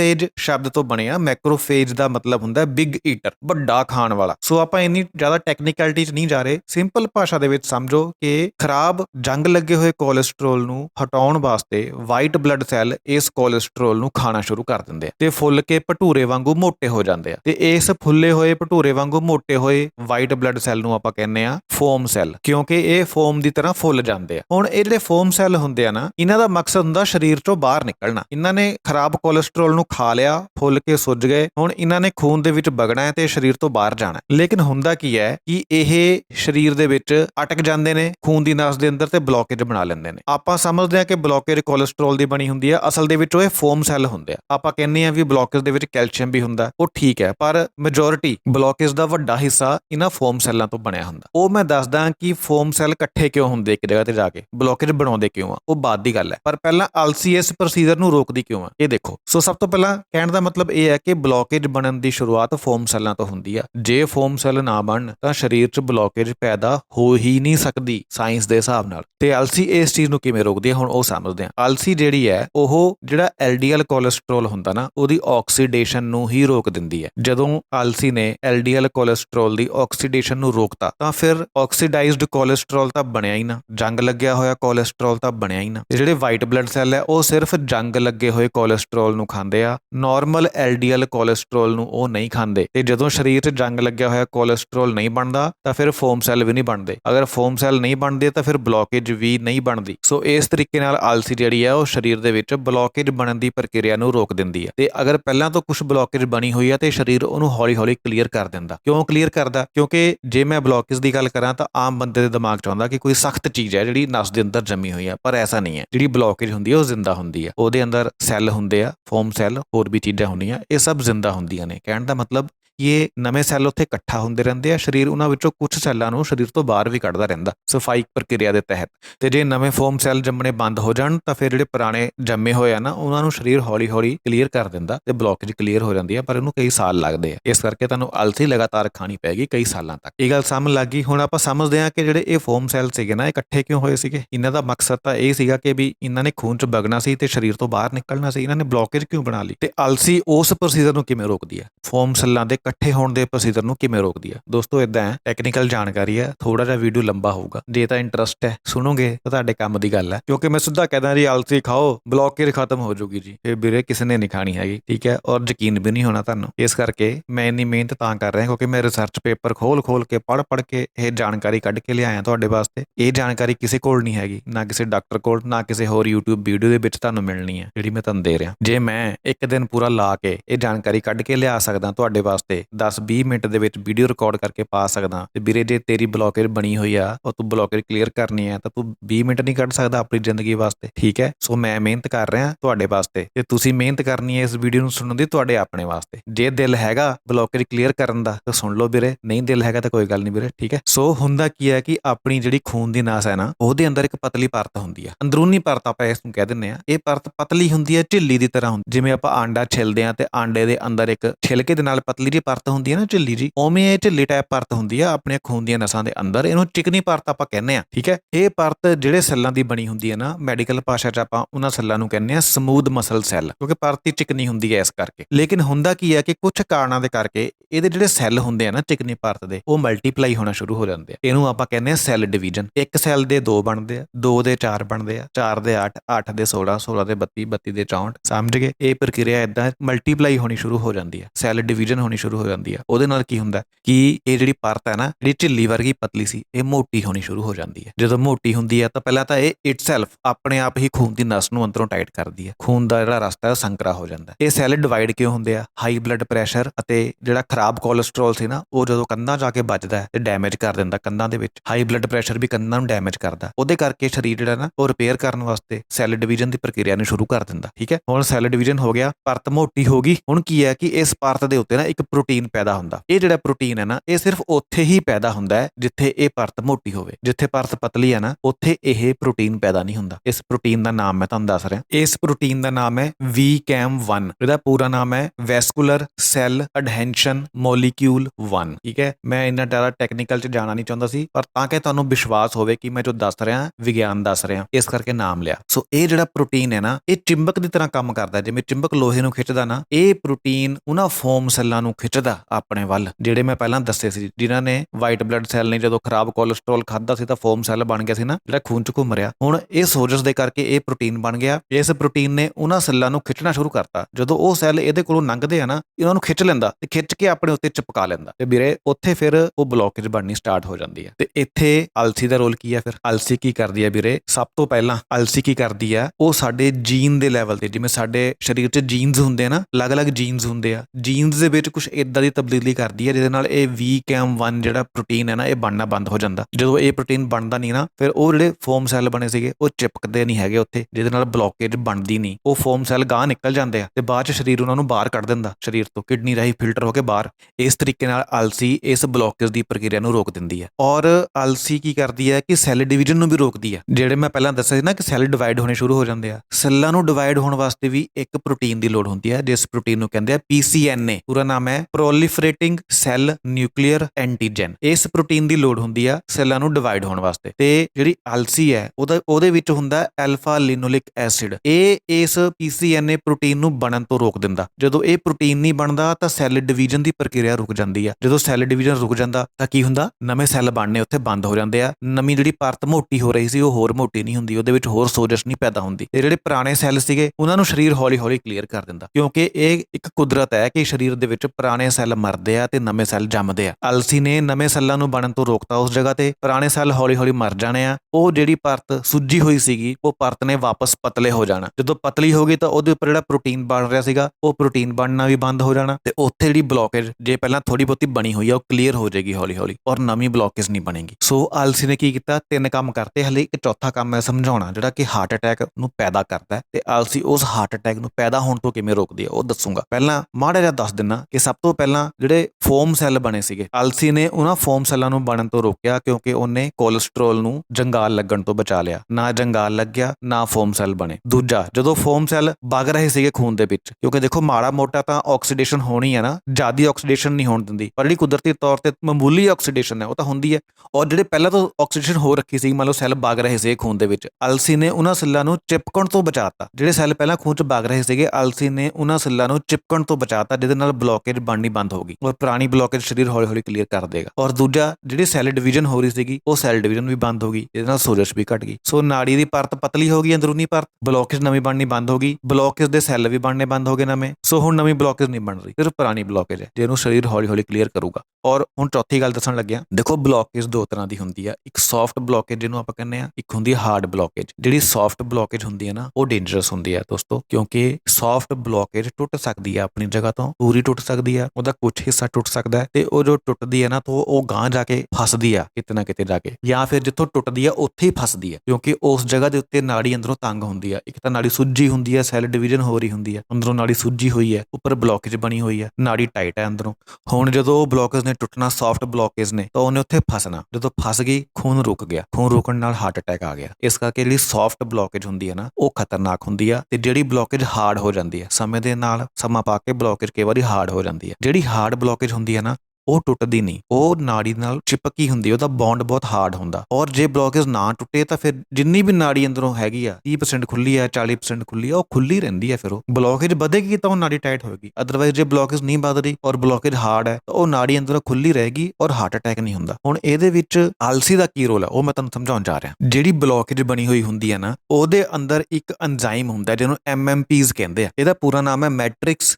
ਮੈਕਰੋਫੇਜ ਸ਼ਬਦ ਤੋਂ ਬਣਿਆ ਮੈਕਰੋਫੇਜ ਦਾ ਮਤਲਬ ਹੁੰਦਾ ਬਿਗ ਈਟਰ ਵੱਡਾ ਖਾਣ ਵਾਲਾ। ਸੋ ਆਪਾਂ ਇੰਨੀ ਜ਼ਿਆਦਾ ਟੈਕਨੀਕੈਲਿਟੀ 'ਚ ਨਹੀਂ ਜਾ ਰਹੇ ਸਿੰਪਲ ਭਾਸ਼ਾ ਦੇ ਵਿੱਚ ਸਮਝੋ ਕਿ ਖਰਾਬ ਜੰਗ ਲੱਗੇ ਹੋਏ ਕੋਲੇਸਟ੍ਰੋਲ ਨੂੰ ਹਟਾਉਣ ਵਾਸਤੇ ਵਾਈਟ ਬਲੱਡ ਸੈੱਲ ਇਸ ਕੋਲੇਸਟ੍ਰੋਲ ਨੂੰ ਖਾਣਾ ਸ਼ੁਰੂ ਕਰ ਦਿੰਦੇ ਆ। ਤੇ ਫੁੱਲ ਕੇ ਭਟੂਰੇ ਵਾਂਗੂ ਮੋਟੇ ਹੋ ਜਾਂਦੇ ਆ। ਤੇ ਇਸ ਫੁੱਲੇ ਹੋਏ ਭਟੂਰੇ ਵਾਂਗੂ ਮੋਟੇ ਹੋਏ ਵਾਈਟ ਬਲੱਡ ਸੈੱਲ ਨੂੰ ਆਪਾਂ ਕਹਿੰਦੇ ਆ ਫੋਮ ਸੈੱਲ ਕਿਉਂਕਿ ਇਹ ਫੋਮ ਦੀ ਤਰ੍ਹਾਂ ਫੁੱਲ ਜਾਂਦੇ ਆ। ਹੁਣ ਇਹ ਜਿਹੜੇ ਫੋਮ ਸੈੱਲ ਹੁੰਦੇ ਆ ਨਾ, ਇਹਨਾਂ ਦਾ ਮਕਸਦ ਹੁੰਦਾ ਸਰੀਰ ਤੋਂ ਬਾਹਰ ਨਿਕਲਣਾ। ਇਹਨਾਂ ਨੇ ਖਰਾਬ ਕੋਲੇਸਟ੍ਰੋਲ ਨੂੰ ਖਾ ਲਿਆ, ਫੁੱਲ ਕੇ ਸੁੱਜ ਗਏ, ਹੁਣ ਇਹਨਾਂ ਨੇ ਖੂਨ ਦੇ ਵਿੱਚ ਵਗਣਾ ਹੈ ਤੇ ਸਰੀਰ ਤੋਂ ਬਾਹਰ ਜਾਣਾ ਹੈ। ਲੇਕਿਨ ਹੁੰਦਾ ਕੀ ਹੈ ਕਿ ਇਹ ਸਰੀਰ ਦੇ ਵਿੱਚ ਅਟਕ ਜਾਂਦੇ ਨੇ, ਖੂਨ ਦੀ ਨਸ ਦੇ ਅੰਦਰ ਤੇ ਬਲੌਕੇਜ ਬਣਾ ਲੈਂਦੇ ਨੇ। ਆਪਾਂ ਸਮਝਦੇ ਹਾਂ ਕਿ ਬਲੌਕੇਜ ਕੋਲੇਸਟ੍ਰੋਲ ਦੀ ਬਣੀ ਹੁੰਦੀ ਹੈ, ਅਸਲ ਦੇ ਵਿੱਚ ਉਹ ਫੋਮ ਸੈੱਲ ਹੁੰਦੇ ਆ। ਆਪਾਂ ਕਹਿੰਦੇ ਆ ਵੀ ਬਲੌਕੇਜ ਦੇ ਵਿੱਚ ਕੈਲਸ਼ੀਅਮ ਵੀ ਹੁੰਦਾ, ਉਹ ਠੀਕ ਹੈ, ਪਰ ਮੈਜੋਰਿਟੀ ਬਲੌਕੇਜ ਦਾ ਵੱਡਾ ਹਿੱਸਾ ਇਹਨਾਂ ਫੋਮ ਸੈੱਲਾਂ ਤੋਂ ਬਣਿਆ ਹੁੰਦਾ। ਉਹ ਮੈਂ ਦੱਸਦਾ ਕਿ ਫੋਮ ਸੈੱਲ ਇਕੱਠੇ ਕਿਉਂ ਹੁੰਦੇ ਇੱਕ ਜਗ੍ਹਾ ਤੇ ਜਾ ਕੇ ਬਲੌਕੇਜ ਬਣਾਉਂਦੇ ਕਿਉਂ ਆ, ਉਹ ਬਾਅਦ ਦੀ ਗੱਲ ਹੈ। ਪਰ ਪਹਿਲਾਂ ਅਲਸੀ ਇਸ ਪ੍ਰੋਸੀਜਰ ਨੂੰ ਰੋਕਦੀ ਕਿਉਂ ਆ? ਇਹ ਦੇਖੋ। ਸੋ ਸਭ ਤੋਂ ਪਹਿਲਾਂ ਕਹਿਣ ਦਾ ਮਤਲਬ ਇਹ ਹੈ ਕਿ ਬਲੌਕੇਜ ਬਣਨ ਦੀ ਸ਼ੁਰੂਆਤ ਫੋਮ ਸੈੱਲਾਂ ਤੋਂ ਹੁੰਦੀ ਆ। ਜੇ ਫੋਮ ਸੈੱਲ ਨਾ ਬਣਨ, ਤਾਂ ਸਰੀਰ 'ਚ ਬਲੌਕੇਜ ਪੈਦਾ ਹੋ ਹੀ ਨਹੀਂ ਸਕਦੀ ਸਾਇੰਸ ਦੇ ਹਿਸਾਬ ਨਾਲ। ਤੇ ਅਲਸੀ ਇਸ ਚੀਜ਼ ਨੂੰ ਕਿਵੇਂ ਰੋਕਦੀ ਹੈ ਹੁਣ ਉਹ ਸਮਝਦੇ ਹਾਂ ਅਲਸੀ ਜਿਹੜੀ ਹੈ, ਉਹ ਜਿਹੜਾ ਐਲਡੀਐਲ ਕੋਲੇਸਟ੍ਰੋਲ ਹੁੰਦਾ ਨਾ, ਉਹਦੀ ਆਕਸੀਡੇਸ਼ਨ ਨੂੰ ਹੀ ਰੋਕ ਦਿੰਦੀ ਹੈ। ਜਦੋਂ ਅਲਸੀ ਨੇ ਐਲਡੀਐਲ ਕੋਲੇਸਟ੍ਰੋਲ ਦੀ ਆਕਸੀਡੇਸ਼ਨ ਨੂੰ ਰੋਕਤਾ, ਤਾਂ ਫਿਰ ਆਕਸੀਡਾਈਜ਼ਡ ਕੋਲੇਸਟ੍ਰੋਲ ਤਾਂ ਬਣਿਆ ਹੀ ਨਾ। ਜੰਗ ਲੱਗਿਆ ਹੋਇਆ ਕੋਲੇਸਟ੍ਰੋਲ ਤਾਂ ਬਣਿਆ ਹੀ ਨਾ। ਤੇ ਜਿਹੜੇ ਵਾਈਟ ਬਲੱਡ ਸੈੱਲ ਹੈ, ਉਹ ਸਿਰਫ ਜੰਗ ਲੱਗੇ ਹੋਏ ਕੋਲੇਸਟ੍ਰੋਲ ਨੂੰ ਖਾਂਦੇ ਆ ਨਾਰਮਲ ਐਲਡੀਐਲ ਕੋਲੇਸਟ੍ਰੋਲ ਨੂੰ ਉਹ ਨਹੀਂ ਖਾਂਦੇ। ਤੇ ਜਦੋਂ ਸਰੀਰ 'ਚ ਜੰਗ ਲੱਗਿਆ ਹੋਇਆ ਕੋਲੇਸਟ੍ਰੋਲ ਨਹੀਂ ਬਣਦਾ, ਤਾਂ ਫਿਰ ਫੋਮ ਸੈੱਲ ਵੀ ਨਹੀਂ ਬਣਦੇ। ਅਗਰ ਫੋਮ ਸੈੱਲ ਨਹੀਂ ਬਣਦੇ, ਤਾਂ ਫਿਰ ਬਲੌਕੇਜ ਵੀ ਨਹੀਂ ਬਣਦੀ। ਸੋ ਇਸ ਤਰੀਕੇ ਨਾਲ ਆਲਸੀ ਜਿਹੜੀ ਹੈ ਉਹ ਸਰੀਰ ਦੇ ਵਿੱਚ ਬਲੌਕੇਜ ਬਣਨ ਦੀ ਪ੍ਰਕਿਰਿਆ ਨੂੰ ਰੋਕ ਦਿੰਦੀ ਹੈ ਤੇ ਅਗਰ ਪਹਿਲਾਂ ਤੋਂ ਕੁਝ ਬਲੌਕੇਜ ਬਣੀ ਹੋਈ ਹੈ ਤੇ ਸਰੀਰ ਉਹਨੂੰ ਹੌਲੀ-ਹੌਲੀ ਕਲੀਅਰ ਕਰ ਦਿੰਦਾ। ਕਿਉਂ ਕਲੀਅਰ ਕਰਦਾ? ਕਿਉਂਕਿ ਜੇ ਮੈਂ ਬਲੌਕੇਜ ਦੀ ਗੱਲ ਕਰਾਂ, ਤਾਂ ਆਮ ਬੰਦੇ ਦੇ ਦਿਮਾਗ 'ਚ ਆਉਂਦਾ ਕਿ ਕੋਈ ਸਖਤ ਚੀਜ਼ ਹੈ ਜਿਹੜੀ ਨਸ ਦੇ ਅੰਦਰ ਜੰਮੀ ਹੋਈ ਹੈ ਪਰ ਐਸਾ ਨਹੀਂ ਹੈ ਜਿਹੜੀ ਬਲੌਕੇਜ ਹੁੰਦੀ ਹੈ ਉਹ ਜ਼ਿੰਦਾ ਹੁੰਦੀ ਹੈ ਉਹਦੇ ਅੰਦਰ ਸੈੱਲ ਹੁੰਦੇ ਆ ਫੋਮ ਸੈੱਲ ਹੋਰ ਵੀ ਚੀਜ਼ਾਂ ਹੁੰਦੀਆਂ ਇਹ ਸਭ ਜ਼ਿੰਦਾ ਹੁੰਦੀਆਂ ਨੇ। ਕਹਿਣ ਦਾ ਮਤਲਬ ਇਹ ਨਵੇਂ ਸੈੱਲ ਉੱਥੇ ਇਕੱਠਾ ਹੁੰਦੇ ਰਹਿੰਦੇ ਆ, ਸਰੀਰ ਉਹਨਾਂ ਵਿੱਚੋਂ ਕੁਝ ਸੈੱਲਾਂ ਨੂੰ ਸਰੀਰ ਤੋਂ ਬਾਹਰ ਵੀ ਕੱਢਦਾ ਰਹਿੰਦਾ, ਸਫ਼ਾਈ ਪ੍ਰਕਿਰਿਆ ਦੇ ਤਹਿਤ। ਤੇ ਜੇ ਨਵੇਂ ਫੋਮ ਸੈੱਲ ਜੰਮਣੇ ਬੰਦ ਹੋ ਜਾਣ, ਤਾਂ ਫਿਰ ਜਿਹੜੇ ਪੁਰਾਣੇ ਜੰਮੇ ਹੋਏ ਆ ਨਾ, ਉਹਨਾਂ ਨੂੰ ਸਰੀਰ ਹੌਲੀ-ਹੌਲੀ ਕਲੀਅਰ ਕਰ ਦਿੰਦਾ ਤੇ ਬਲੌਕੇਜ ਕਲੀਅਰ ਹੋ ਜਾਂਦੀ ਹੈ ਪਰ ਇਹਨੂੰ ਕਈ ਸਾਲ ਲੱਗਦੇ ਆ। ਇਸ ਕਰਕੇ ਤੁਹਾਨੂੰ ਅਲਸੀ ਲਗਾਤਾਰ ਖਾਣੀ ਪੈਗੀ ਕਈ ਸਾਲਾਂ ਤੱਕ। ਇਹ ਗੱਲ ਸਮਝ ਲੱਗ ਗਈ। ਹੁਣ ਆਪਾਂ ਸਮਝਦੇ ਹਾਂ ਕਿ ਜਿਹੜੇ ਇਹ ਫੋਮ ਸੈੱਲ ਸੀਗੇ ਨਾ, ਇਹ ਇਕੱਠੇ ਕਿਉਂ ਹੋਏ ਸੀਗੇ? ਇਹਨਾਂ ਦਾ ਮਕਸਦ ਤਾਂ ਇਹ ਸੀਗਾ ਕਿ ਵੀ ਇਹਨਾਂ ਨੇ ਖੂਨ 'ਚ ਵਗਣਾ ਸੀ ਤੇ ਸਰੀਰ ਤੋਂ ਬਾਹਰ ਨਿਕਲਣਾ ਸੀ। ਇਹਨਾਂ ਨੇ ਬਲੌਕੇਜ ਕਿਉਂ ਬਣਾ ਲਈ? ਤੇ ਅਲਸੀ ਉਸ ਪ੍ਰੋਸੀਜਰ ਨੂੰ ਕਿਵੇਂ ਰੋਕਦੀ ਹੈ ਫੋਮ ਸੈੱਲਾਂ ਦੇ ਇਕੱਠੇ ਹੋਣ ਦੇ ਪ੍ਰੋਸੀਜਰ ਨੂੰ ਕਿਵੇਂ ਰੋਕਦੀ ਹੈ ਦੋਸਤੋ ਇਦਾਂ ਹੈ ਟੈਕਨੀਕਲ ਜਾਣਕਾਰੀ ਹੈ ਥੋੜਾ ਜਿਹਾ ਵੀਡੀਓ ਲੰਬਾ ਹੋਊਗਾ। ਜੇ ਤਾਂ ਇੰਟਰਸਟ ਹੈ, ਸੁਣੋਗੇ ਤਾਂ ਤੁਹਾਡੇ ਕੰਮ ਦੀ ਗੱਲ ਹੈ। ਕਿਉਂਕਿ ਮੈਂ ਸਿੱਧਾ ਕਹਿੰਦਾ ਜੀ ਅਲਸੀ ਖਾਓ ਬਲੌਕੇਜ ਖਤਮ ਹੋ ਜਾਊਗੀ ਜੀ। ਇਹ ਵੀਰੇ ਕਿਸੇ ਨੇ ਨਹੀਂ ਖਾਣੀ ਹੈਗੀ, ਠੀਕ ਹੈ? ਔਰ ਯਕੀਨ ਵੀ ਨਹੀਂ ਹੋਣਾ ਤੁਹਾਨੂੰ। ਇਸ ਕਰਕੇ ਮੈਂ ਇੰਨੀ ਮਿਹਨਤ ਤਾਂ ਕਰ ਰਿਹਾ, ਕਿਉਂਕਿ ਮੈਂ ਰਿਸਰਚ ਪੇਪਰ ਖੋਲ ਖੋਲ ਕੇ ਪੜ੍ਹ ਪੜ੍ਹ ਕੇ ਇਹ ਜਾਣਕਾਰੀ ਕੱਢ ਕੇ ਲਿਆਇਆ ਤੁਹਾਡੇ ਵਾਸਤੇ। ਇਹ ਜਾਣਕਾਰੀ ਕਿਸੇ ਕੋਲ ਨਹੀਂ ਹੈਗੀ, ਨਾ ਕਿਸੇ ਡਾਕਟਰ ਕੋਲ, ਨਾ ਕਿਸੇ ਹੋਰ YouTube ਵੀਡੀਓ ਦੇ ਵਿੱਚ ਤੁਹਾਨੂੰ ਮਿਲਣੀ ਹੈ, ਜਿਹੜੀ ਮੈਂ ਤੁਹਾਨੂੰ ਦੇ ਰਿਹਾ। ਜੇ ਮੈਂ ਇੱਕ ਦਿਨ ਪੂਰਾ ਲਾ ਕੇ ਇਹ ਜਾਣਕਾਰੀ ਕੱਢ ਕੇ ਲਿਆ ਸਕਦਾ ਤੁਹਾਡੇ ਵਾਸਤੇ 10-20 ਮਿੰਟ ਦੇ ਵਿੱਚ ਵੀਡੀਓ ਰਿਕਾਰਡ ਕਰਕੇ ਪਾ ਸਕਦਾ। ਤੇ ਵੀਰੇ, ਜੇ ਤੇਰੀ ਬਲੌਕੇਜ ਬਣੀ ਹੋਈ ਆ ਉਹ ਤੂੰ ਬਲੌਕੇਜ ਕਲੀਅਰ ਕਰਨੀ ਹੈ ਤਾਂ ਤੂੰ 20 ਮਿੰਟ ਨਹੀਂ ਕੱਢ ਸਕਦਾ ਆਪਣੀ ਜ਼ਿੰਦਗੀ ਵਾਸਤੇ, ਠੀਕ ਹੈ? ਸੋ ਮੈਂ ਮਿਹਨਤ ਕਰ ਰਿਹਾ ਤੁਹਾਡੇ ਵਾਸਤੇ, ਤੇ ਤੁਸੀਂ ਮਿਹਨਤ ਕਰਨੀ ਹੈ ਇਸ ਵੀਡੀਓ ਨੂੰ ਸੁਣਨ ਦੀ ਤੁਹਾਡੇ ਆਪਣੇ ਵਾਸਤੇ। ਜੇ ਦਿਲ ਹੈਗਾ ਬਲੌਕੇਜ ਕਲੀਅਰ ਕਰਨ ਦਾ, ਤਾਂ ਸੁਣ ਲਓ ਵੀਰੇ, ਨਹੀਂ ਦਿਲ ਹੈਗਾ ਤਾਂ ਕੋਈ ਗੱਲ ਨਹੀਂ ਵੀਰੇ, ਠੀਕ ਹੈ? ਸੋ ਹੁੰਦਾ ਕੀ ਹੈ ਕਿ ਆਪਣੀ ਜਿਹੜੀ ਖੂਨ ਦੀ ਨਾਸ ਹੈ ਨਾ, ਉਹਦੇ ਅੰਦਰ ਇੱਕ ਪਤਲੀ ਪਰਤ ਹੁੰਦੀ ਹੈ ਅੰਦਰੂਨੀ ਪਰਤ ਆਪਾਂ ਇਸ ਨੂੰ ਕਹਿ ਦਿੰਦੇ ਆ। ਇਹ ਪਰਤ ਪਤਲੀ ਹੁੰਦੀ ਹੈ ਝਿੱਲੀ ਦੀ ਤਰ੍ਹਾਂ ਹੁੰਦੀ, ਜਿਵੇਂ ਆਪਾਂ ਆਂਡਾ ਛਿਲਦੇ ਆ ਤੇ ਆਂਡੇ ਦੇ ਅੰਦਰ ਇੱਕ ਛਿਲਕੇ ਦੇ ਨਾਲ ਪਤਲੀ ਜਿਹੀ ਪਰਤ ਹੁੰਦੀ ਹੈ ਨਾ ਝਿੱਲੀ ਜੀ ਉਵੇਂ ਇਹ ਝਿੱਲੀ ਟਾਈਪ ਪਰਤ ਹੁੰਦੀ ਆ ਆਪਣੇ ਖੂਨ ਦੀਆਂ ਨਸਾਂ ਦੇ ਅੰਦਰ, ਇਹਨੂੰ ਚਿਕਨੀ ਪਰਤ ਆਪਾਂ ਕਹਿੰਦੇ ਆ ਠੀਕ ਹੈ? ਇਹ ਪਰਤ ਜਿਹੜੇ ਸੈੱਲਾਂ ਦੀ ਬਣੀ ਹੁੰਦੀ ਹੈ ਨਾ ਮੈਡੀਕਲ ਭਾਸ਼ਾ 'ਚ ਆਪਾਂ ਉਹਨਾਂ ਸੈੱਲਾਂ ਨੂੰ ਕਹਿੰਦੇ ਆ ਸਮੂਥ ਮਸਲ ਸੈੱਲ, ਕਿਉਂਕਿ ਪਰਤ ਹੀ ਚਿਕਨੀ ਹੁੰਦੀ ਹੈ ਇਸ ਕਰਕੇ। ਲੇਕਿਨ ਹੁੰਦਾ ਕੀ ਹੈ ਕਿ ਕੁਝ ਕਾਰਨਾਂ ਦੇ ਕਰਕੇ ਇਹਦੇ ਜਿਹੜੇ ਸੈੱਲ ਹੁੰਦੇ ਆ ਨਾ ਚਿਕਨੀ ਪਰਤ ਦੇ, ਉਹ ਮਲਟੀਪਲਾਈ ਹੋਣਾ ਸ਼ੁਰੂ ਹੋ ਜਾਂਦੇ ਆ। ਇਹਨੂੰ ਆਪਾਂ ਕਹਿੰਦੇ ਆ ਸੈੱਲ ਡਿਵੀਜ਼ਨ। ਇੱਕ ਸੈੱਲ ਦੇ ਦੋ ਬਣਦੇ ਆ, ਦੋ ਦੇ ਚਾਰ ਬਣਦੇ ਆ, ਚਾਰ ਦੇ 8 8 ਦੇ 16 16 ਦੇ 32 32 ਦੇ 64 ਸਮਝ ਗਏ? ਇਹ ਪ੍ਰਕਿਰਿਆ ਇਦਾਂ ਮਲਟੀਪਲਾਈ ਹੋਣੀ ਸ਼ੁਰੂ ਹੋ ਜਾਂਦੀ ਹੈ, ਸੈੱਲ ਡਿਵੀਜ਼ਨ ਹੋਣੀ ਸ਼ੁਰੂ ਹੋ ਜਾਂਦੀ ਹੈ ਉਹਦੇ ਨਾਲ ਕੀ ਹੁੰਦਾ ਕਿ ਇਹ ਜਿਹੜੀ ਪਰਤ ਹੈ ਨਾ, ਜਿਹੜੀ ਝਿੱਲੀ ਵਰਗੀ ਪਤਲੀ ਸੀ, ਇਹ ਮੋਟੀ ਹੋਣੀ ਸ਼ੁਰੂ ਹੋ ਜਾਂਦੀ ਹੈ ਜਦੋਂ ਮੋਟੀ ਹੁੰਦੀ ਹੈ ਤਾਂ ਪਹਿਲਾਂ ਤਾਂ ਇਹ ਇਟਸੈਲਫ ਆਪਣੇ ਆਪ ਹੀ ਖੂਨ ਦੀ ਨਸ ਨੂੰ ਅੰਦਰੋਂ ਟਾਈਟ ਕਰਦੀ ਹੈ ਖੂਨ ਦਾ ਜਿਹੜਾ ਰਸਤਾ ਹੈ ਉਹ ਸੰਕਰਾ ਹੋ ਜਾਂਦਾ। ਇਹ ਸੈੱਲ ਡਿਵਾਈਡ ਕਿਉਂ ਹੁੰਦੇ ਆ? ਹਾਈ ਬਲੱਡ ਪ੍ਰੈਸ਼ਰ ਅਤੇ ਜਿਹੜਾ ਖਰਾਬ ਕੋਲੇਸਟ੍ਰੋਲ ਸੀ ਨਾ, ਉਹ ਜਦੋਂ ਕੰਧਾਂ ਜਾ ਕੇ ਵੱਜਦਾ ਹੈ ਤੇ ਡੈਮੇਜ ਕਰ ਦਿੰਦਾ ਕੰਧਾਂ ਦੇ ਵਿੱਚ। ਹਾਈ ਬਲੱਡ ਪ੍ਰੈਸ਼ਰ ਵੀ ਕੰਧਾਂ ਨੂੰ ਡੈਮੇਜ ਕਰਦਾ। ਉਹਦੇ ਕਰਕੇ ਸਰੀਰ ਜਿਹੜਾ ਨਾ, ਉਹ ਰਿਪੇਅਰ ਕਰਨ ਵਾਸਤੇ ਸੈੱਲ ਡਿਵੀਜ਼ਨ ਦੀ ਪ੍ਰਕਿਰਿਆ ਨੂੰ ਸ਼ੁਰੂ ਕਰ ਦਿੰਦਾ। ਠੀਕ ਹੈ? ਹੁਣ ਸੈੱਲ ਡਿਵੀਜ਼ਨ ਹੋ ਗਿਆ, ਪਰਤ ਮੋਟੀ ਹੋ ਗਈ। ਹੁਣ ਕੀ ਹੈ ਕਿ ਇਸ ਪਰਤ ਦੇ ਉੱਤੇ ਨਾ ਇੱਕ ਪ੍ਰੋਟੀਨ ਪੈਦਾ ਹੁੰਦਾ। ਇਹ ਜਿਹੜਾ ਪ੍ਰੋਟੀਨ ਹੈ ਨਾ, ਇਹ ਸਿਰਫ ਉੱਥੇ ਹੀ ਪੈਦਾ ਹੁੰਦਾ ਹੈ ਜਿੱਥੇ ਇਹ ਪਰਤ ਮੋਟੀ ਹੋਵੇ। ਜਿੱਥੇ ਪਰਤ ਪਤਲੀ ਹੈ ਨਾ, ਉੱਥੇ ਇਹ ਪ੍ਰੋਟੀਨ ਪੈਦਾ ਨਹੀਂ ਹੁੰਦਾ। ਇਸ ਪ੍ਰੋਟੀਨ ਦਾ ਨਾਮ ਮੈਂ ਤੁਹਾਨੂੰ ਦੱਸ ਰਿਹਾ। ਇਸ ਪ੍ਰੋਟੀਨ ਦਾ ਨਾਮ ਹੈ VCAM1 ਇਹਦਾ ਪੂਰਾ ਨਾਮ ਹੈ ਵੈਸਕੂਲਰ ਸੈੱਲ ਅਡਹੈਂਸ਼ਨ ਮੋਲੀਕਿਊਲ 1 ਠੀਕ ਹੈ? ਮੈਂ ਇੰਨਾ ਜ਼ਿਆਦਾ ਟੈਕਨੀਕਲ ਚ ਜਾਣਾ ਨਹੀਂ ਚਾਹੁੰਦਾ ਸੀ, ਪਰ ਤਾਂ ਕਿ ਤੁਹਾਨੂੰ ਵਿਸ਼ਵਾਸ ਹੋਵੇ ਕਿ ਮੈਂ ਜੋ ਦੱਸ ਰਿਹਾ, ਵਿਗਿਆਨ ਦੱਸ ਰਿਹਾ, ਇਸ ਕਰਕੇ ਨਾਮ ਲਿਆ। ਸੋ ਇਹ ਜਿਹੜਾ ਪ੍ਰੋਟੀਨ ਹੈ ਨਾ, ਇਹ ਚਿੰਬਕ ਦੀ ਤਰ੍ਹਾਂ ਕੰਮ ਕਰਦਾ ਜਿਵੇਂ ਚਿੰਬਕ ਲੋਹੇ ਨੂੰ ਖਿੱਚਦਾ ਨਾ, ਇਹ ਪ੍ਰੋਟੀਨ ਉਹਨਾਂ ਫੋਮ ਸੈੱਲਾਂ ਨੂੰ ਖਿੱਚਦਾ ਆਪਣੇ ਵੱਲ। ਜਿਹੜੇ ਮੈਂ ਪਹਿਲਾਂ ਦੱਸੇ ਸੀ, ਜਿਨ੍ਹਾਂ ਨੇ ਵਾਈਟ ਬਲੱਡ ਸੈੱਲ ਨੇ ਜਦੋਂ ਖਰਾਬ ਕੋਲੇਸਟ੍ਰੋਲ ਖਾਦਾ ਸੀ ਤਾਂ ਫੋਮ ਸੈੱਲ ਬਣ ਗਿਆ ਸੀ ਨਾ, ਜਿਹੜਾ ਖੂਨ 'ਚ ਘੁੰਮ ਰਿਹਾ। ਹੁਣ ਇਹ ਸੋਜਸ ਦੇ ਕਰਕੇ ਇਹ ਪ੍ਰੋਟੀਨ ਬਣ ਗਿਆ। ਇਸ ਪ੍ਰੋਟੀਨ ਨੇ ਉਹਨਾਂ ਸੈੱਲਾਂ ਨੂੰ ਖਿੱਚਣਾ ਸ਼ੁਰੂ ਕਰਤਾ। ਜਦੋਂ ਉਹ ਸੈੱਲ ਇਹਦੇ ਕੋਲੋਂ ਲੰਘਦੇ ਆ ਨਾ ਇਹਨਾਂ ਨੂੰ ਖਿੱਚ ਲੈਂਦਾ ਤੇ ਖਿੱਚ ਕੇ ਆਪਣੇ ਉੱਤੇ ਚਿਪਕਾ ਲੈਂਦਾ। ਤੇ ਵੀਰੇ, ਉੱਥੇ ਫਿਰ ਉਹ ਬਲੌਕੇਜ ਬਣਨੀ ਸਟਾਰਟ ਹੋ ਜਾਂਦੀ ਹੈ ਤੇ ਇੱਥੇ ਅਲਸੀ ਦਾ ਰੋਲ ਕੀ ਹੈ ਫਿਰ? ਅਲਸੀ ਕੀ ਕਰਦੀ ਹੈ ਵੀਰੇ? ਸਭ ਤੋਂ ਪਹਿਲਾਂ ਅਲਸੀ ਕੀ ਕਰਦੀ ਹੈ ਉਹ ਸਾਡੇ ਜੀਨ ਦੇ ਲੈਵਲ ਤੇ, ਜਿਵੇਂ ਸਾਡੇ ਸਰੀਰ 'ਚ ਜੀਨਸ ਹੁੰਦੇ ਆ ਨਾ, ਅਲੱਗ-ਅਲੱਗ ਜੀਨਸ ਹੁੰਦੇ ਆ। ਜੀਨਸ ਦੇ ਵਿੱਚ ਕੁਝ ਇਦਾਂ ਦੀ ਤਬਦੀਲੀ ਕਰਦੀ ਹੈ, ਜਿਹਦੇ ਨਾਲ ਇਹ VCAM1 ਜਿਹੜਾ ਪ੍ਰੋਟੀਨ ਹੈ ਨਾ, ਇਹ ਬਣਨਾ ਬੰਦ ਹੋ ਜਾਂਦਾ। ਜਦੋਂ ਇਹ ਪ੍ਰੋਟੀਨ ਬਣਦਾ ਨਹੀਂ ਨਾ, ਫਿਰ ਉਹ ਜਿਹੜੇ ਫੋਮ ਸੈੱਲ ਬਣੇ ਸੀਗੇ, ਉਹ ਚਿਪਕਦੇ ਨਹੀਂ ਹੈਗੇ ਉੱਥੇ, ਜਿਹਦੇ ਨਾਲ ਬਲੌਕੇਜ ਬਣਦੀ ਨਹੀਂ। ਉਹ ਫੋਮ ਸੈੱਲ ਗਾਹ ਨਿਕਲ ਜਾਂਦੇ ਆ ਤੇ ਬਾਅਦ ਚ ਸਰੀਰ ਉਹਨਾਂ ਨੂੰ ਬਾਹਰ ਕੱਢ ਦਿੰਦਾ, ਸਰੀਰ ਤੋਂ ਕਿਡਨੀ ਰਾਹੀਂ ਫਿਲਟਰ ਹੋ ਕੇ ਬਾਹਰ। ਇਸ ਤਰੀਕੇ ਨਾਲ ਆਲਸੀ ਇਸ ਬਲੌਕੇਜ ਦੀ ਪ੍ਰਕਿਰਿਆ ਨੂੰ ਰੋਕ ਦਿੰਦੀ ਹੈ। ਔਰ ਆਲਸੀ ਕੀ ਕਰਦੀ ਹੈ ਕਿ ਸੈੱਲ ਡਿਵੀਜ਼ਨ ਨੂੰ ਵੀ ਰੋਕਦੀ ਹੈ। ਜਿਹੜੇ ਮੈਂ ਪਹਿਲਾਂ ਦੱਸਿਆ ਸੀ ਨਾ ਕਿ ਸੈੱਲ ਡਿਵਾਈਡ ਹੋਣੇ ਸ਼ੁਰੂ ਹੋ ਜਾਂਦੇ ਆ ਸੈੱਲਾਂ ਨੂੰ ਡਿਵਾਈਡ ਹੋਣ ਵਾਸਤੇ ਵੀ ਇੱਕ ਪ੍ਰੋਟੀਨ ਦੀ ਲੋੜ ਹੁੰਦੀ ਹੈ, ਜਿਸ ਪ੍ਰੋਟੀਨ ਨੂੰ ਕਹਿੰਦੇ ਆ PCNA ਪੂਰਾ ਨਾਮ ਹੈ ਪ੍ਰੋਲੀਫਰੇਟਿੰਗ ਸੈੱਲ ਨਿਊਕਲੀਅਰ ਐਂਟੀਜਨ। ਇਸ ਪ੍ਰੋਟੀਨ ਦੀ ਲੋੜ ਹੁੰਦੀ ਆ ਸੈੱਲਾਂ ਨੂੰ ਡਿਵਾਈਡ ਹੋਣ ਵਾਸਤੇ। ਤੇ ਜਿਹੜੀ ਆਲਸੀ ਹੈ, ਉਹਦਾ, ਉਹਦੇ ਵਿੱਚ ਹੁੰਦਾ ਐਲਫਾ ਲਿਨੋਲਿਕ ਐਸਿਡ। ਇਹ ਇਸ PCNA ਪ੍ਰੋਟੀਨ ਨੂੰ ਬਣਨ ਤੋਂ ਰੋਕ ਦਿੰਦਾ। ਜਦੋਂ ਇਹ ਪ੍ਰੋਟੀਨ ਨਹੀਂ ਬਣਦਾ, ਤਾਂ ਸੈੱਲ ਡਿਵੀਜ਼ਨ ਦੀ ਪ੍ਰਕਿਰਿਆ ਰੁਕ ਜਾਂਦੀ ਆ। ਜਦੋਂ ਸੈੱਲ ਡਿਵੀਜ਼ਨ ਰੁਕ ਜਾਂਦਾ, ਤਾਂ ਕੀ ਹੁੰਦਾ? ਨਵੇਂ ਸੈੱਲ ਬਣਨੇ ਉੱਥੇ ਬੰਦ ਹੋ ਜਾਂਦੇ ਆ। ਨਵੀਂ ਜਿਹੜੀ ਪਰਤ ਮੋਟੀ ਹੋ ਰਹੀ ਸੀ, ਉਹ ਹੋਰ ਮੋਟੀ ਨਹੀਂ ਹੁੰਦੀ। ਉਹਦੇ ਵਿੱਚ ਹੋਰ ਸੋਜਸ਼ ਨਹੀਂ ਪੈਦਾ ਹੁੰਦੀ। ਤੇ ਜਿਹੜੇ ਪੁਰਾਣੇ ਸੈੱਲ ਸੀਗੇ, ਉਹਨਾਂ ਨੂੰ ਸਰੀਰ ਹੌਲੀ-ਹੌਲੀ ਕਲੀਅਰ ਕਰ ਦਿੰਦਾ। ਕਿਉਂਕਿ ਇਹ ਇੱਕ ਕੁਦਰਤ ਹੈ ਕਿ ਸਰੀਰ ਦੇ ਵਿੱਚ ਪੁਰਾਣੇ ਸੈੱਲ ਮਰਦੇ ਆ ਤੇ ਨਵੇਂ ਸੈੱਲ ਜੰਮਦੇ ਆ। ਅਲਸੀ ਨੇ ਨਵੇਂ ਸੈੱਲਾਂ ਨੂੰ ਬਣਨ ਤੋਂ ਰੋਕਤਾ ਉਸ ਜਗ੍ਹਾ ਤੇ। ਪੁਰਾਣੇ ਸੈੱਲ ਹੌਲੀ-ਹੌਲੀ ਮਰ ਜਾਣੇ ਆ। ਉਹ ਜਿਹੜੀ ਪਰਤ ਸੁੱਜੀ ਹੋਈ ਸੀਗੀ, ਉਹ ਪਰਤ ਨੇ ਵਾਪਸ ਪਤਲੇ ਹੋ ਜਾਣਾ। ਜਦੋਂ ਪਤਲੀ ਹੋ ਗਈ ਤਾਂ ਉਹਦੇ ਉੱਪਰ ਜਿਹੜਾ ਪ੍ਰੋਟੀਨ ਬਣ ਰਿਹਾ ਸੀਗਾ, ਉਹ ਪ੍ਰੋਟੀਨ ਬਣਨਾ ਵੀ ਬੰਦ ਹੋ ਜਾਣਾ ਤੇ ਉੱਥੇ ਜਿਹੜੀ ਬਲੌਕੇਜ ਜੇ ਪਹਿਲਾਂ ਥੋੜੀ ਬਹੁਤੀ ਬਣੀ ਹੋਈ ਆ, ਉਹ ਕਲੀਅਰ ਹੋ ਜਾਏਗੀ ਹੌਲੀ-ਹੌਲੀ ਔਰ ਨਵੀਂ ਬਲੌਕੇਜ ਨਹੀਂ ਬਣੇਗੀ। ਸੋ ਆਲਸੀ ਨੇ ਕੀ ਕੀਤਾ? ਤਿੰਨ ਕੰਮ ਕਰਤੇ। ਹਲੇ ਇੱਕ ਚੌਥਾ ਕੰਮ ਹੈ ਸਮਝਾਉਣਾ, ਜਿਹੜਾ ਕਿ ਹਾਰਟ ਅਟੈਕ ਨੂੰ ਪੈਦਾ ਕਰਦਾ ਹੈ ਤੇ ਆਲਸੀ ਉਸ ਹਾਰਟ ਅਟੈਕ ਨੂੰ ਪੈਦਾ ਹੋਣ ਤੋਂ ਕਿਵੇਂ ਰੋਕਦੀ ਹੈ, ਉਹ ਦੱਸੂਗਾ। ਪਹਿਲਾਂ ਮਾੜਾ ਜਿਹਾ ਦੱਸ ਦਿੰਨਾ ਕਿ ਸਭ ਤੋਂ ਪਹਿਲਾਂ ਜਿਹੜੇ ਫੋਮ ਸੈੱਲ ਬਣੇ ਸੀਗੇ ਅਲਸੀ ਨੇ ਉਹਨਾਂ ਫੋਮ ਸੈੱਲਾਂ ਨੂੰ ਬਣਨ ਤੋਂ ਰੋਕਿਆ ਕਿਉਂਕਿ ਉਹਨੇ ਕੋਲੇਸਟ੍ਰੋਲ ਨੂੰ ਜੰਗਾਲ ਲੱਗਣ ਤੋਂ ਬਚਾ ਲਿਆ। ਨਾ ਜੰਗਾਲ ਲੱਗਿਆ ਨਾ ਫੋਮ ਸੈੱਲ ਬਣੇ। ਦੂਜਾ, ਜਦੋਂ ਫੋਮ ਸੈੱਲ ਵਗ ਰਹੇ ਸੀਗੇ ਖੂਨ ਦੇ ਵਿੱਚ, ਕਿਉਂਕਿ ਦੇਖੋ ਮਾੜਾ ਮੋਟਾ ਤਾਂ ਆਕਸੀਡੇਸ਼ਨ ਹੋਣੀ ਹੈ ਨਾ, ਜਿਆਦੀ ਆਕਸੀਡੇਸ਼ਨ ਨਹੀਂ ਹੋਣ ਦਿੰਦੀ, ਪਰ ਜਿਹੜੀ ਕੁਦਰਤੀ ਤੌਰ ਤੇ ਮਾਮੂਲੀ ਆਕਸੀਡੇਸ਼ਨ ਹੈ ਉਹ ਤਾਂ ਹੁੰਦੀ ਹੈ ਔਰ ਜਿਹੜੇ ਪਹਿਲਾਂ ਤੋਂ ਆਕਸੀਡੇਸ਼ਨ ਹੋ ਰੱਖੀ ਸੀ, ਮੰਨ ਲਓ ਸੈੱਲ ਵਗ ਰਹੇ ਸੀ ਖੂਨ ਦੇ ਵਿੱਚ ਅਲਸੀ ਨੇ ਉਹਨਾਂ ਸੈੱਲਾਂ ਨੂੰ ਚਿਪਕਣ ਤੋਂ ਬਚਾਤਾ। ਜਿਹੜੇ ਸੈੱਲ ਪਹਿਲਾਂ ਖੂਨ 'ਚ ਵਗ ਰਹੇ ਸੀਗੇ ਅਲਸੀ ਨੇ ਉਹਨਾਂ ਸੈੱਲਾਂ ਨੂੰ ਚਿਪਕਣ ਤੋਂ ਬਚਾਤਾ, ਜਿਹਦੇ ਨਾਲ ਬਲੌਕੇਜ ਬਣਨੀ ਬੰਦ ਹੋ ਗਈ। ਔਰ ਪੁਰਾਣੀ ਬਲੌਕੇਜ ਸਰੀਰ ਹੌਲੀ-ਹੌਲੀ ਕਲੀਅਰ ਕਰ ਦੇਗਾ। ਔਰ ਦੂਜਾ ਜਿਹੜੀ ਸੈਲ ਡਿਵੀਜ਼ਨ ਹੋ ਰਹੀ ਸੀਗੀ, ਉਹ ਸੈੱਲ ਡਿਵੀਜ਼ਨ ਵੀ ਬੰਦ ਹੋ ਗਈ। ਜਿਹਦੇ ਨਾਲ ਸੋਜਸ਼ ਵੀ ਘਟ ਗਈ। ਸੋ ਨਾੜੀ ਦੀ ਪਰਤ ਪਤਲੀ ਹੋ ਗਈ, ਅੰਦਰੂਨੀ ਪਰਤ। ਬਲੌਕੇਜ ਨਵੀਂ ਬਣਨੀ ਬੰਦ ਹੋ ਗਈ। ਬਲੌਕੇਜ ਦੇ ਸੈੱਲ ਵੀ ਬਣਨੇ ਬੰਦ ਹੋ ਗਏ ਨਵੇਂ। ਸੋ ਹੁਣ ਨਵੀਂ ਬਲੌਕੇਜ ਨਹੀਂ ਬਣ ਰਹੀ। ਸਿਰਫ ਪੁਰਾਣੀ ਬਲੌਕੇਜ ਹੈ ਜਿਹਨੂੰ ਸਰੀਰ ਹੌਲੀ-ਹੌਲੀ ਕਲੀਅਰ ਕਰੂਗਾ। ਔਰ ਹੁਣ ਚੌਥੀ ਗੱਲ ਦੱਸਣ ਲੱਗਿਆ। ਦੇਖੋ ਬਲੌਕੇਜ ਦੋ ਤਰ੍ਹਾਂ ਦੀ ਹੁੰਦੀ ਆ। ਇੱਕ ਸੌਫਟ ਬਲੌਕੇਜ ਜਿਹਨੂੰ ਆਪਾਂ ਕਹਿੰਦੇ ਆ, ਇੱਕ ਹੁੰਦੀ ਹੈ ਹਾਰਡ ਬਲੌਕੇਜ ਜਿਹੜੀ ਸੌਫਟ ਬਲੌਕੇਜ ਹੁੰਦੀ ਹੈ ਨਾ, ਉਹ ਡੇਂਜਰਸ ਹੁੰਦੀ ਹੈ ਦੋਸਤੋ। ਕਿਉਂਕਿ ਸੌਫਟ ਬਲੌਕੇਜ ਟੁੱਟ ਸਕਦੀ ਹੈ ਆਪਣੀ ਜਗ੍ਹਾ ਤੋਂ, ਪੂਰੀ ਟੁੱਟ ਸਕਦੀ ਹੈ ਉਹਦਾ ਕੁਝ ਹਿੱਸਾ ਟੁੱਟ ਸਕਦਾ ਹੈ ਤੇ ਉਹ ਜੋ ਟੁੱਟਦੀ ਹੈ ਨਾ ਤਾਂ ਉਹ ਗਾਂ ਜਾ ਕੇ ਫਸਦੀ ਆ, ਕਿਤੇ ਨਾ ਕਿਤੇ ਜਾ ਕੇ। ਜਾਂ ਫਿਰ ਜਿੱਥੋਂ ਟੁੱਟਦੀ ਆ, ਉੱਥੇ ਹੀ ਫਸਦੀ ਹੈ ਕਿਉਂਕਿ ਉਸ ਜਗ੍ਹਾ ਦੇ ਉੱਤੇ ਨਾੜੀ ਅੰਦਰੋਂ ਤੰਗ ਹੁੰਦੀ ਆ। ਇੱਕ ਤਾਂ ਨਾੜੀ ਸੁੱਜੀ ਹੁੰਦੀ ਹੈ ਸੈੱਲ ਡਿਵੀਜ਼ਨ ਹੋ ਰਹੀ ਹੁੰਦੀ ਹੈ ਅੰਦਰੋਂ ਨਾੜੀ ਸੁੱਜੀ ਹੋਈ ਹੈ ਉੱਪਰ ਬਲੌਕੇਜ ਬਣੀ ਹੋਈ ਹੈ ਨਾੜੀ ਟਾਈਟ ਹੈ ਅੰਦਰੋਂ। ਹੁਣ ਜਦੋਂ ਉਹ ਬਲੌਕੇਜ ਨੇ ਟੁੱਟਣਾ ਸੌਫਟ ਬਲੌਕੇਜ ਨੇ, ਤਾਂ ਉਹਨੇ ਉੱਥੇ ਫਸਣਾ। ਜਦੋਂ ਫਸ ਗਈ, ਖੂਨ ਰੁਕ ਗਿਆ। ਖੂਨ ਰੁਕਣ ਨਾਲ ਹਾਰਟ ਅਟੈਕ ਆ ਗਿਆ। ਇਸ ਕਰਕੇ ਜਿਹੜੀ ਸੌਫਟ ਬਲੌਕੇਜ ਹੁੰਦੀ ਹੈ ਨਾ, ਉਹ ਖਤਰਨਾਕ ਹੁੰਦੀ ਆ ਤੇ ਜਿਹੜੀ ਬਲੌਕੇਜ ਹਾਰਡ ਹੋ ਜਾਂਦੀ ਹੈ ਸਮੇਂ ਦੇ ਨਾਲ ਸਮਾਂ ਪਾ ਕੇ ਬਲੌਕੇਜ ਕਈ ਵਾਰੀ ਹਾਰਡ ਹੋ ਜਾਂਦੀ ਹੈ ਜਿਹੜੀ ਹਾਰਡ ਬਲੋਕੇਜ ਹੁੰਦੀ ਹੈ ਨਾ ਉਹ ਟੁੱਟਦੀ ਨਹੀਂ, ਉਹ ਨਾੜੀ ਨਾਲ ਚਿਪਕੀ ਹੁੰਦੀ ਉਹਦਾ ਬੌਂਡ ਬਹੁਤ ਹਾਰਡ ਹੁੰਦਾ। ਔਰ ਜੇ ਬਲੌਕੇਜ ਨਾ ਟੁੱਟੇ ਤਾਂ ਫਿਰ ਜਿੰਨੀ ਵੀ ਨਾੜੀ ਅੰਦਰੋਂ ਹੈਗੀ ਆ 30% ਖੁੱਲੀ ਆ 40% ਖੁੱਲੀ ਆ, ਉਹ ਖੁੱਲੀ ਰਹਿੰਦੀ ਆ ਫਿਰ ਉਹ। ਬਲੌਕੇਜ ਵਧੇਗੀ ਤਾਂ ਉਹ ਨਾੜੀ ਟਾਈਟ ਹੋਏਗੀ। ਅਦਰਵਾਈਜ਼ ਜੇ ਬਲੌਕੇਜ ਨਹੀਂ ਵੱਧ ਰਹੀ ਔਰ ਬਲੌਕੇਜ ਹਾਰਡ ਹੈ, ਤਾਂ ਉਹ ਨਾੜੀ ਅੰਦਰੋਂ ਖੁੱਲੀ ਰਹੇਗੀ ਔਰ ਹਾਰਟ ਅਟੈਕ ਨਹੀਂ ਹੁੰਦਾ। ਹੁਣ ਇਹਦੇ ਵਿੱਚ ਆਲਸੀ ਦਾ ਕੀ ਰੋਲ ਹੈ ਉਹ ਮੈਂ ਤੁਹਾਨੂੰ ਸਮਝਾਉਣ ਜਾ ਰਿਹਾ। ਜਿਹੜੀ ਬਲੌਕੇਜ ਬਣੀ ਹੋਈ ਹੁੰਦੀ ਹੈ ਨਾ, ਉਹਦੇ ਅੰਦਰ ਇੱਕ ਐਂਜ਼ਾਈਮ ਹੁੰਦਾ, ਜਿਹਨੂੰ MMPs ਕਹਿੰਦੇ ਆ। ਇਹਦਾ ਪੂਰਾ ਨਾਮ ਹੈ ਮੈਟ੍ਰਿਕਸ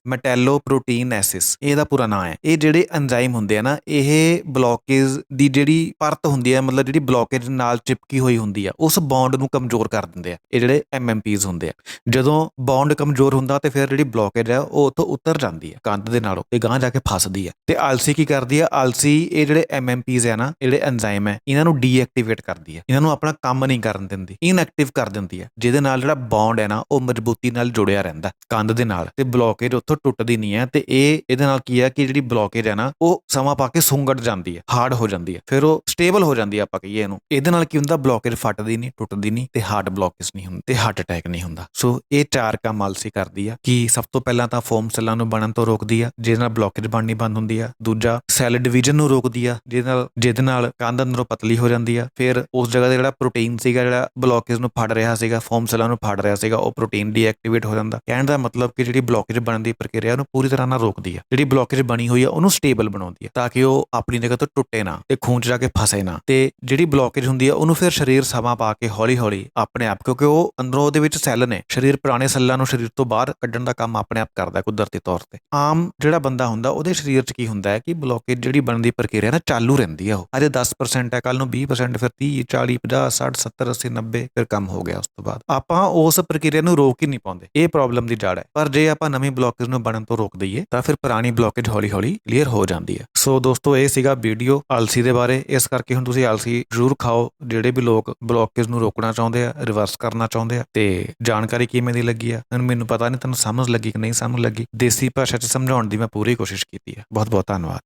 ਐਸਿਸ ਇਹਦਾ ਪੂਰਾ ਨਾਮ ਹੈ। ਇਹ ਜਿਹੜੇ ਐਂਜ਼ਾਈਮ ਹੁੰਦੇ ਆ ਨਾ, ਇਹ ਬਲੌਕੇਜ ਦੀ ਜਿਹੜੀ ਪਰਤ ਹੁੰਦੀ ਹੈ ਮਤਲਬ ਜਿਹੜੀ ਬਲੌਕੇਜ ਨਾਲ ਚਿਪਕੀ ਹੋਈ ਹੁੰਦੀ ਆ, ਉਸ ਬੌਂਡ ਨੂੰ ਕਮਜ਼ੋਰ ਕਰ ਦਿੰਦੇ ਆ, ਇਹ ਜਿਹੜੇ MMPs ਹੁੰਦੇ ਆ। ਜਦੋਂ ਬੌਂਡ ਕਮਜ਼ੋਰ ਹੁੰਦਾ ਤੇ ਫਿਰ ਜਿਹੜੀ ਬਲੌਕੇਜ ਹੈ ਉਹ ਉੱਥੋਂ ਉਤਰ ਜਾਂਦੀ ਹੈ ਕੰਧ ਦੇ ਨਾਲੋਂ, ਤੇ ਗਾਂ ਜਾ ਕੇ ਫਸਦੀ ਹੈ ਤੇ ਆਲਸੀ ਕੀ ਕਰਦੀ ਹੈ ਆਲਸੀ ਇਹ ਜਿਹੜੇ MMPs ਹੈ ਨਾ ਜਿਹੜੇ ਐਂਜ਼ਾਈਮ ਹੈ ਇਹਨਾਂ ਨੂੰ ਡੀਐਕਟੀਵੇਟ ਕਰਦੀ ਹੈ ਇਹਨਾਂ ਨੂੰ ਆਪਣਾ ਕੰਮ ਨਹੀਂ ਕਰਨ ਦਿੰਦੀ ਇਨਐਕਟਿਵ ਕਰ ਦਿੰਦੀ ਹੈ ਜਿਹਦੇ ਨਾਲ ਜਿਹੜਾ ਬੌਂਡ ਹੈ ਨਾ, ਉਹ ਮਜ਼ਬੂਤੀ ਨਾਲ ਜੁੜਿਆ ਰਹਿੰਦਾ, ਕੰਧ ਦੇ ਨਾਲ। ਤੇ ਬਲੌਕੇਜ ਉੱਥੋਂ ਟੁੱਟਦੀ ਨਹੀਂ ਹੈ ਤੇ ਇਹ, ਇਹਦੇ ਨਾਲ ਕੀ ਹੈ ਕਿ ਜਿਹੜੀ ਬਲੌਕੇਜ ਹੈ ਨਾ, ਉਹ ਸਮਾਂ ਪਾ ਕੇ ਸੁੰਗੜ ਜਾਂਦੀ ਹੈ ਹਾਰਡ ਹੋ ਜਾਂਦੀ ਹੈ, ਫਿਰ ਉਹ ਸਟੇਬਲ ਹੋ ਜਾਂਦੀ ਹੈ ਆਪਾਂ ਕਹੀਏ ਇਹਨੂੰ। ਇਹਦੇ ਨਾਲ ਕੀ ਹੁੰਦਾ? ਬਲੌਕੇਜ ਫਟਦੀ ਨਹੀਂ, ਟੁੱਟਦੀ ਨਹੀਂ ਤੇ ਹਾਰਟ ਬਲੌਕੇਜ ਨਹੀਂ ਹੁੰਦੀ ਤੇ ਹਾਰਟ ਅਟੈਕ ਨਹੀਂ ਹੁੰਦਾ। ਸੋ ਇਹ ਚਾਰ ਕੰਮ ਆਲਸੀ ਕਰਦੀ ਆ ਕਿ ਸਭ ਤੋਂ ਪਹਿਲਾਂ ਤਾਂ ਫੋਮ ਸੈੱਲਾਂ ਨੂੰ ਬਣਨ ਤੋਂ ਰੋਕਦੀ ਆ, ਜਿਹਦੇ ਨਾਲ ਬਲੌਕੇਜ ਬਣਨੀ ਬੰਦ ਹੁੰਦੀ ਆ। ਦੂਜਾ ਸੈੱਲ ਡਿਵੀਜ਼ਨ ਨੂੰ ਰੋਕਦੀ ਆ, ਜਿਹਦੇ ਨਾਲ ਜਿਹਦੇ ਨਾਲ ਕੰਧ ਅੰਦਰੋਂ ਪਤਲੀ ਹੋ ਜਾਂਦੀ ਆ। ਫਿਰ ਉਸ ਜਗ੍ਹਾ ਤੇ ਜਿਹੜਾ ਪ੍ਰੋਟੀਨ ਸੀਗਾ, ਜਿਹੜਾ ਬਲੌਕੇਜ ਨੂੰ ਫੜ ਰਿਹਾ ਸੀਗਾ ਫੋਮ ਸੈੱਲਾਂ ਨੂੰ ਫੜ ਰਿਹਾ ਸੀਗਾ, ਉਹ ਪ੍ਰੋਟੀਨ ਡੀਐਕਟੀਵੇਟ ਹੋ ਜਾਂਦਾ। ਕਹਿਣ ਦਾ ਮਤਲਬ ਕਿ ਜਿਹੜੀ ਬਲੌਕੇਜ ਬਣਨ ਦੀ ਪ੍ਰਕਿਰਿਆ ਨੂੰ ਪੂਰੀ ਤਰ੍ਹਾਂ ਨਾਲ ਰੋਕਦੀ ਆ। ਜਿਹੜੀ ਬਲੌਕੇਜ ਬਣੀ ਹੋਈ ਆ, ਉਹਨੂੰ ਸਟੇਬਲ ਬਣਾਉਂਦੀ ਆ ਤਾਂ ਕਿ ਉਹ ਆਪਣੀ ਜਗ੍ਹਾ ਤੋਂ ਟੁੱਟੇ ਨਾ ਤੇ ਖੂਨ ਚ ਜਾ ਕੇ ਫਸੇ ਨਾ। ਤੇ ਜਿਹੜੀ ਬਲੌਕੇਜ ਹੁੰਦੀ ਹੈ, ਉਹਨੂੰ ਫਿਰ ਸਰੀਰ ਸਮਾਂ ਪਾ ਕੇ ਹੌਲੀ ਹੌਲੀ ਆਪਣੇ ਆਪ, ਕਿਉਂਕਿ ਉਹ ਅੰਦਰੋਂ ਦੇ ਵਿੱਚ ਸੈੱਲ ਨੇ, ਸਰੀਰ ਪੁਰਾਣੇ ਸੈੱਲਾਂ ਨੂੰ ਸਰੀਰ ਤੋਂ ਬਾਹਰ ਕੱਢਣ ਦਾ ਕੰਮ ਆਪਣੇ ਆਪ ਕਰਦਾ ਕੁਦਰਤੀ ਤੌਰ ਤੇ। ਆਮ ਜਿਹੜਾ ਬੰਦਾ ਹੁੰਦਾ, ਉਹਦੇ ਸਰੀਰ 'ਚ ਕੀ ਹੁੰਦਾ ਹੈ ਕਿ ਬਲੌਕੇਜ ਜਿਹੜੀ ਬਣਨ ਦੀ ਪ੍ਰਕਿਰਿਆ ਨਾ ਚਾਲੂ ਰਹਿੰਦੀ ਹੈ ਉਹ। ਅਜੇ 10% ਹੈ ਕੱਲ ਨੂੰ 20% ਫਿਰ 30 40 50 60 70 80 90 ਫਿਰ ਕੰਮ ਹੋ ਗਿਆ ਉਸ ਤੋਂ ਬਾਅਦ। ਆਪਾਂ ਉਸ ਪ੍ਰਕਿਰਿਆ ਨੂੰ ਰੋਕ ਹੀ ਨਹੀਂ ਪਾਉਂਦੇ। ਇਹ ਪ੍ਰੋਬਲਮ ਦੀ ਜੜ ਹੈ। ਪਰ ਜੇ ਆਪਾਂ ਨਵੀਂ ਬਲੌਕੇਜ ਨੂੰ ਬਣਨ ਤੋਂ ਰੋਕ ਦਈਏ, ਤਾਂ ਫਿਰ ਪੁਰਾਣੀ ਬਲੌਕੇਜ ਹੌਲੀ ਹੌਲੀ ਕਲੀਅਰ ਹੋ ਜਾਂਦੀ ਹੈ। ਸੋ ਦੋਸਤੋ, ਇਹ ਸੀਗਾ ਵੀਡੀਓ ਆਲਸੀ ਦੇ ਬਾਰੇ। ਇਸ ਕਰਕੇ ਹੁਣ ਤੁਸੀਂ ਆਲਸੀ ਜ਼ਰੂਰ ਖਾਓ। ਜਿਹੜੇ ਵੀ ਲੋਕ ਬਲੌਕੇਜ ਨੂੰ ਰੋਕਣਾ ਚਾਹੁੰਦੇ ਆ, ਰਿਵਰਸ ਕਰਨਾ ਚਾਹੁੰਦੇ ਆ, ਤੇ ਜਾਣਕਾਰੀ ਕਿਵੇਂ ਦੀ ਲੱਗੀ ਆ, ਮੈਨੂੰ ਪਤਾ ਨਹੀਂ, ਤੁਹਾਨੂੰ ਸਮਝ ਲੱਗੀ ਕਿ ਨਹੀਂ ਸਮਝ ਲੱਗੀ। ਦੇਸੀ ਭਾਸ਼ਾ 'ਚ ਸਮਝਾਉਣ ਦੀ ਮੈਂ ਪੂਰੀ ਕੋਸ਼ਿਸ਼ ਕੀਤੀ ਹੈ ਬਹੁਤ ਬਹੁਤ ਧੰਨਵਾਦ।